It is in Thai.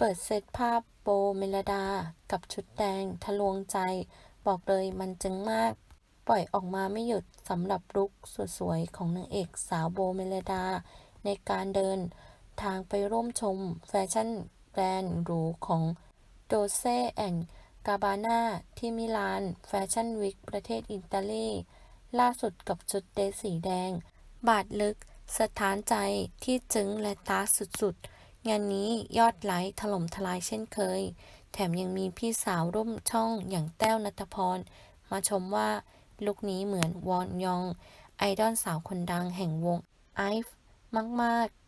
เปิดเซตภาพโบเมลดา กับชุดแดง ทะลวงใจ บอกเลยมันจึงมาก ปล่อยออกมาไม่หยุดสำหรับลุคสวยๆ ของนางเอกสาวโบเมลดา ในการเดินทางไปร่วมชมแฟชั่นแบรนด์หรูของโดเซแอนกาบาน่าที่มิลาน แฟชั่นวีคประเทศอิตาลี ล่าสุดกับชุดเดรสสีแดง บาดลึก สถานใจที่จึ้งและตาสุดๆ งานนี้ยอดไลค์ถล่มทลายเช่นเคย แถมยังมีพี่สาวร่วมช่องอย่างแต้วนัทพร มาชมว่าลุคนี้เหมือนวอนยอง ไอดอลสาวคนดังแห่งวงไอฟ์มาก ๆ